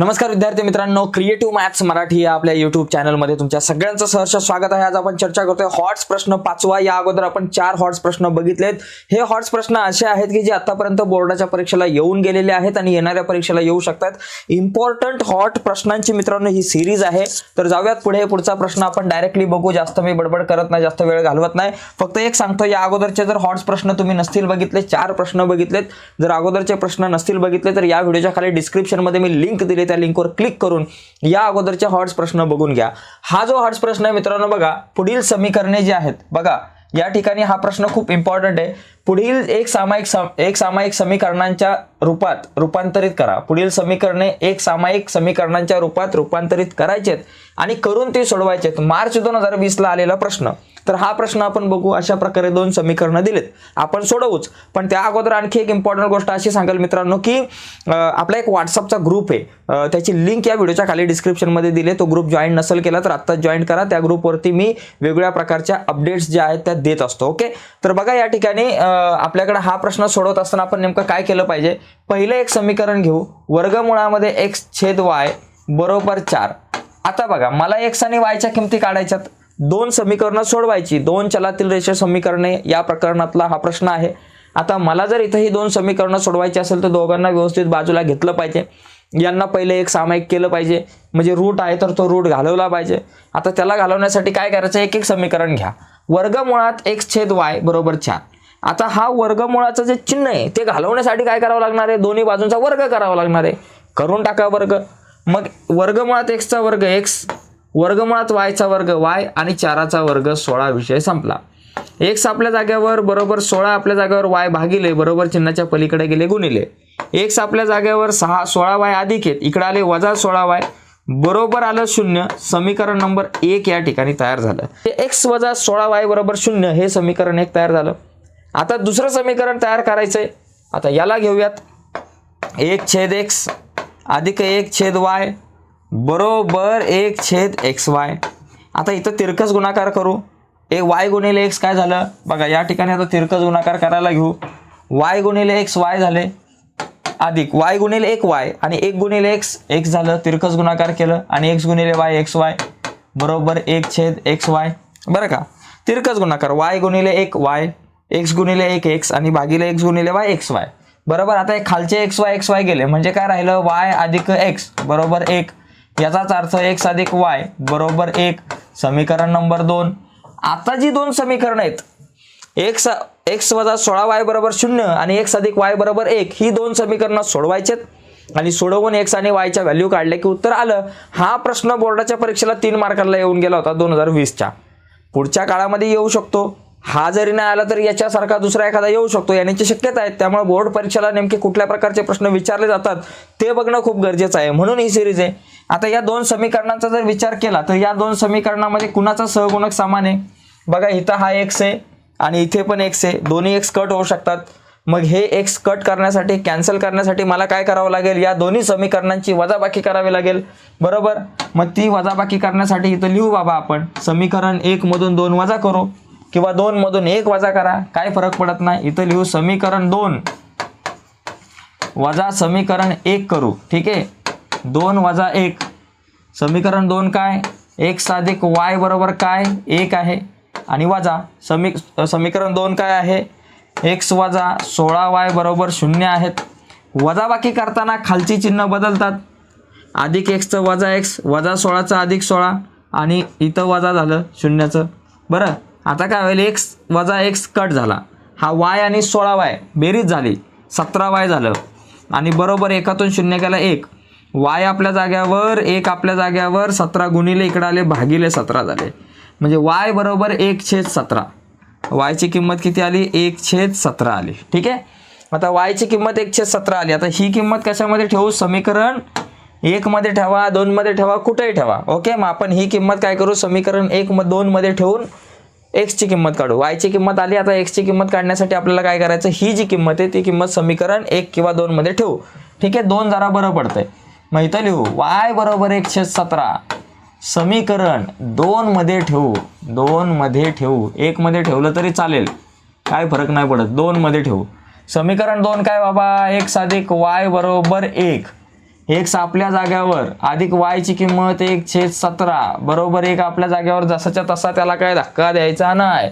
नमस्कार विद्यार्थी मित्रांनो क्रिएटिव्ह मॅथ्स मराठी या आपल्या युट्यूब चॅनलमध्ये तुमच्या सगळ्यांचं सहर्ष स्वागत आहे. आज आपण चर्चा करतोय हॉट्स प्रश्न पाचवा. या अगोदर आपण चार हॉट्स प्रश्न बघितलेत. हे हॉट्स प्रश्न असे आहेत की जे आतापर्यंत बोर्डाच्या परीक्षेला येऊन गेलेले आहेत आणि येणाऱ्या परीक्षेला येऊ शकतात. इम्पॉर्टंट हॉट प्रश्नांची मित्रांनो ही सिरीज आहे. तर जाऊयात पुढे. पुढचा प्रश्न आपण डायरेक्टली बघू. जास्त मी बडबड करत नाही जास्त वेळ घालवत नाही. फक्त एक सांगतो या अगोदरचे जर हॉट्स प्रश्न तुम्ही नसतील बघितले चार प्रश्न बघितलेत. जर अगोदरचे प्रश्न नसतील बघितले तर या व्हिडिओच्या खाली डिस्क्रिप्शनमध्ये मी लिंक दिली त्या लिंकवर क्लिक करून या अगोदरचे हॉट्स प्रश्न बघून घ्या. हा जो हॉट्स प्रश्न आहे मित्रांनो बघा पुढील समीकरणे जी आहेत बघा या ठिकाणी हा प्रश्न खूप इम्पॉर्टंट आहे. पुढील एक सामायिक सम एक सामायिक समीकरणांच्या रूपात रूपांतरित करा. पुढील समीकरणे एक सामायिक समीकरणांच्या रूपात रूपांतरित करायचेत आणि करून ते सोडवायचेत. मार्च दोन हजार वीसला आलेला प्रश्न. तर हा प्रश्न आपण बघू. अशा प्रकारे दोन समीकरणं दिलेत. आपण सोडवूच. पण त्या अगोदर आणखी एक इम्पॉर्टंट गोष्ट अशी सांगाल मित्रांनो की आपला एक व्हॉट्सअपचा ग्रुप आहे. त्याची लिंक या व्हिडिओच्या खाली डिस्क्रिप्शनमध्ये दिले तो ग्रुप जॉईन नसेल केला तर आत्ताच जॉईन करा. त्या ग्रुपवरती मी वेगवेगळ्या प्रकारच्या अपडेट्स ज्या आहेत त्या देत असतो. ओके तर बघा या ठिकाणी आपल्याकडे हा प्रश्न सोडवत असताना आपण नेमकं काय केलं पाहिजे? पहिलं एक समीकरण घेऊ. वर्गमुळामध्ये एक्स छेद वाय बरोबर चार. आता बघा मला एक्स आणि वायच्या किमती काढायच्यात. दोन समीकरणं सोडवायची. दोन चलातील रेषा समीकरणे या प्रकरणातला हा प्रश्न आहे. आता मला जर इथं ही दोन समीकरणं सोडवायची असेल तर दोघांना व्यवस्थित बाजूला घेतलं पाहिजे. यांना पहिले एक सामायिक केलं पाहिजे. म्हणजे रूट आहे तर तो रूट घालवला पाहिजे. आता त्याला घालवण्यासाठी काय करायचं? एक एक समीकरण घ्या. वर्गमुळात एक्स छेद वाय बरोबर चार. आता हा वर्गमुळाचं जे चिन्ह आहे ते घालवण्यासाठी काय करावं लागणार आहे? दोन्ही बाजूंचा वर्ग करावा लागणार आहे. करून टाका वर्ग. मग वर्गमुळात एक्सचा वर्ग एक्स वर्गमुळात वायचा वर्ग वाय आणि चाराचा वर्ग सोळा विषय संपला. एक्स आपल्या जागेवर बरोबर सोळा आपल्या जागेवर वाय भागिले बरोबर चिन्हाच्या पलीकडे गेले गुणिले. एक्स आपल्या जागेवर सहा सोळा वाय अधिक आहेत. इकडे आले वजा सोळा वाय बरोबर आलं शून्य. समीकरण नंबर एक या ठिकाणी तयार झालं. एक्स वजा सोळा वाय बरोबर शून्य हे समीकरण एक तयार झालं. आता दुसरं समीकरण तयार करायचं आहे आता याला घेऊयात. एक छेद एक्स अधिक एक छेद वाय बरोबर एक छेद एक्स वाय. आता इथं तिरकस गुणाकार करू. ए वाय गुणिले एक्स काय झालं? बघा या ठिकाणी आता तिरकस गुणाकार करायला घेऊ. वाय गुणिले एक्स वाय झाले. अधिक वाय गुणिले एक वाय आणि एक गुणिले एक्स. एक्स झालं तिरकस गुणाकार केलं आणि एक्स गुणिले वाय एक्स वाय. बरोबर एक छेद एक्स वाय. बरं का? तिरकस गुणाकार वाय गुणिले एक वाय. एक्स गुणिले एक एक्स आणि भागिले एक्स गुणिले वाय एक्स वाय. बरोबर? आता एक खालचे एक्स वाय एक्स वाय गेले. म्हणजे काय राहिलं? वाय अधिक एक्स बरोबर एक. याचाच अर्थ एक्स अधिक वाय बरोबर एक. समीकरण नंबर दोन. आता जी दोन समीकरणं आहेत एक्स एक्स वजा सोळा वाय बरोबर शून्य आणि एक्स अधिक वाय बरोबर एक ही दोन समीकरणं सोडवायचेत. आणि सोडवून एक्स आणि वायच्या व्हॅल्यू काढले की उत्तर आलं. हा प्रश्न बोर्डाच्या परीक्षेला तीन मार्काला येऊन गेला होता दोन हजार वीसच्या. पुढच्या काळामध्ये येऊ शकतो. हा जरी नाही आला तर याच्यासारखा दुसरा एखादा येऊ शकतो. येण्याची शक्यता आहे. त्यामुळे बोर्ड परीक्षेला नेमके कुठल्या प्रकारचे प्रश्न विचारले जातात ते बघणं खूप गरजेचं आहे. म्हणून ही सिरीज आहे. आता या दोन समीकरणांचा जर विचार केला तर या दोन समीकरणामध्ये कुणाचा सहगुणक समान आहे? बघा इथं हा एक्स आहे आणि इथे पण एक्स आहे. दोन्ही एक्स कट होऊ शकतात. मग हे एक्स कट करण्यासाठी कॅन्सल करण्यासाठी मला काय करावं लागेल? या दोन्ही समीकरणांची वजाबाकी करावी लागेल. बरोबर? मग ती वजाबाकी करण्यासाठी इथं लिहू बाबा आपण. समीकरण एकमधून दोन वजा करू. किंवा दोन मधून एक वजा करा. काय फरक पडत नाही. इथं लिहू समीकरण दोन. वजा समीकरण एक करू. ठीक आहे? दोन वजा एक. समीकरण दोन काय? एक्स साधिक वाय बरोबर काय? एक आहे. आणि वजा समी समीकरण दोन काय आहे? एक्स वजा सोळा वाय बरोबर शून्य आहेत. वजाबाकी करताना खालची चिन्ह बदलतात. अधिक एक्सचं वजा एक्स वजा सोळाचं अधिक सोळा आणि इथं वजा झालं शून्याचं. बरं? आता काय होईल एक्स वजा एक्स कट झाला. हा वाय आणि सोळा वाय बेरीज झाली. सतरा वाय झालं. आणि बरोबर एकातून शून्य केला एक. वाय आपल्या जाग्यावर एक आपल्या जाग्यावर सतरा गुणिले इकडं आले भागिले सतरा झाले. म्हणजे वाय बरोबर एक छेद सतरा. वायची किंमत किती आली? एक छेद सतरा आली. ठीक आहे? आता वायची किंमत एक छेद सतरा आली. आता ही किंमत कशामध्ये ठेवू? समीकरण एकमध्ये ठेवा दोनमध्ये ठेवा कुठेही ठेवा. ओके? मग आपण ही किंमत काय करू? समीकरण एक म दोनमध्ये ठेवून एक्सची किंमत काढू. वायची किंमत आली आता एक्सची किंमत काढण्यासाठी आपल्याला काय करायचं? ही जी किंमत आहे ती किंमत समीकरण एक किंवा दोन मध्ये ठेवू. ठीक आहे? दोन जरा बरं पडतंय. मग इथं लिहू. वाय बरोबर एकशे सतरा. समीकरण दोन मध्ये ठेवू. दोन मध्ये ठेवू. एक मध्ये ठेवलं तरी चालेल. काय फरक नाही पडत. दोन मध्ये ठेवू. समीकरण दोन काय बाबा? एक्स अधिक वाय बरोबर एक. एक्स आपल्या जाग्यावर अधिक वायची किंमत एक छेद सतरा बरोबर एक आपल्या जाग्यावर जसाच्या तसा त्याला काय धक्का द्यायचा नाही.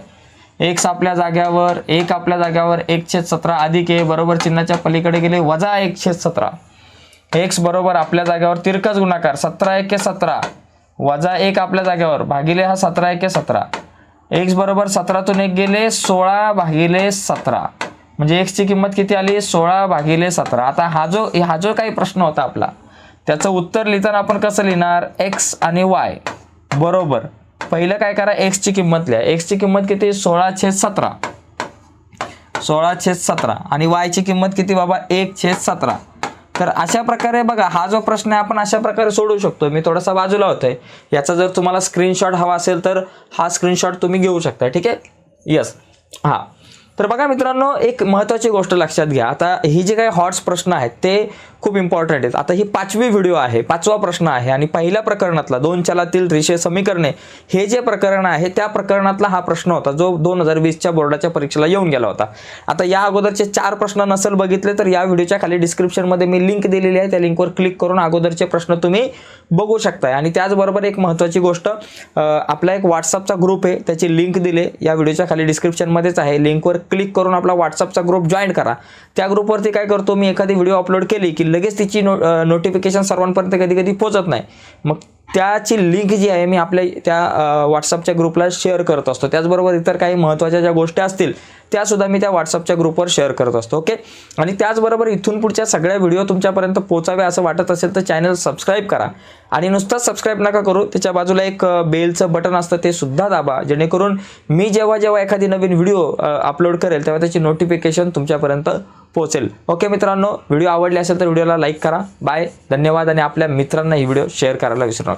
एक्स आपल्या जाग्यावर एक आपल्या जाग्यावर एक छेद सतरा अधिक ए बरोबर चिन्हाच्या पलीकडे गेले वजा एक छेद सतरा. एक्स बरोबर आपल्या जाग्यावर तिरकस गुणाकार सतरा एके सतरा वजा एक आपल्या जाग्यावर भागिले हा सतरा एके सतरा. एक्स बरोबर सतरातून एक गेले सोळा भागिले सतरा. म्हणजे एक्सची किंमत किती आली? सोळा भागिले सतरा. आता हा जो हा जो काही प्रश्न होता आपला त्याचं उत्तर लिहिताना आपण कसं लिहिणार? एक्स आणि वाय बरोबर. पहिलं काय करा? एक्सची किंमत लिहा. एक्सची किंमत किती? सोळा छेद सतरा. सोळा छेद सतरा. आणि वायची किंमत किती बाबा? एक छेद सतरा. तर अशा प्रकारे बघा हा जो प्रश्न आहे आपण अशा प्रकारे सोडवू शकतो. मी थोडासा बाजूला होतोय. याचा जर तुम्हाला स्क्रीनशॉट हवा असेल तर हा स्क्रीनशॉट तुम्ही घेऊ शकता. ठीक आहे? येस हां. तर बघा मित्रांनो एक महत्त्वाची गोष्ट लक्षात घ्या. आता ही जे काही हॉट्स प्रश्न आहेत ते खूप इम्पॉर्टंट आहेत. आता ही पाचवी व्हिडिओ आहे पाचवा प्रश्न आहे आणि पहिल्या प्रकरणातला दोन चलातील रेषीय समीकरणे हे जे प्रकरण आहे त्या प्रकरणातला हा प्रश्न होता जो दोन हजार वीसच्या बोर्डाच्या परीक्षेला येऊन गेला होता. आता या अगोदरचे चार प्रश्न नसेल बघितले तर या व्हिडिओच्या खाली डिस्क्रिप्शनमध्ये मी लिंक दिलेली आहे त्या लिंकवर क्लिक करून अगोदरचे प्रश्न तुम्ही बघू शकताय. आणि त्याचबरोबर एक महत्त्वाची गोष्ट आपला एक व्हॉट्सअपचा ग्रुप आहे त्याची लिंक दिले या व्हिडिओच्या खाली डिस्क्रिप्शनमध्येच आहे. लिंकवर क्लिक करून आपला व्हॉट्सअपचा ग्रुप जॉईन करा. त्या ग्रुपवरती काय करतो मी एखादी व्हिडिओ अपलोड केली की लगेच तिची नो नोटिफिकेशन सर्वांपर्यंत कधी कधी पोचत नाही. मग त्याची लिंक जी आहे मी आपल्या त्या व्हॉट्सअपच्या ग्रुपला शेअर करत असतो. त्याचबरोबर इतर काही महत्त्वाच्या ज्या गोष्टी असतील त्यासुद्धा मी त्या व्हॉट्सअपच्या ग्रुपवर शेअर करत असतो ओके आणि त्याचबरोबर इथून पुढच्या सगळ्या व्हिडिओ तुमच्यापर्यंत पोचावे असं वाटत असेल तर चॅनल सबस्क्राईब करा. आणि नुसतंच सबस्क्राईब नका करू त्याच्या बाजूला एक बेलचं बटन असतं ते सुद्धा दाबा. जेणेकरून मी जेव्हा जेव्हा एखादी नवीन व्हिडिओ अपलोड करेल तेव्हा त्याची नोटिफिकेशन तुमच्यापर्यंत पोहोचेल. ओके मित्रांनो व्हिडिओ आवडले असेल तर व्हिडिओला लाईक करा. बाय धन्यवाद. आणि आपल्या मित्रांना ही व्हिडिओ शेअर करायला विसरू नका.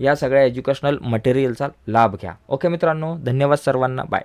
या सगळ्या एज्युकेशनल मटेरियलचा लाभ घ्या. ओके मित्रांनो धन्यवाद सर्वांना. बाय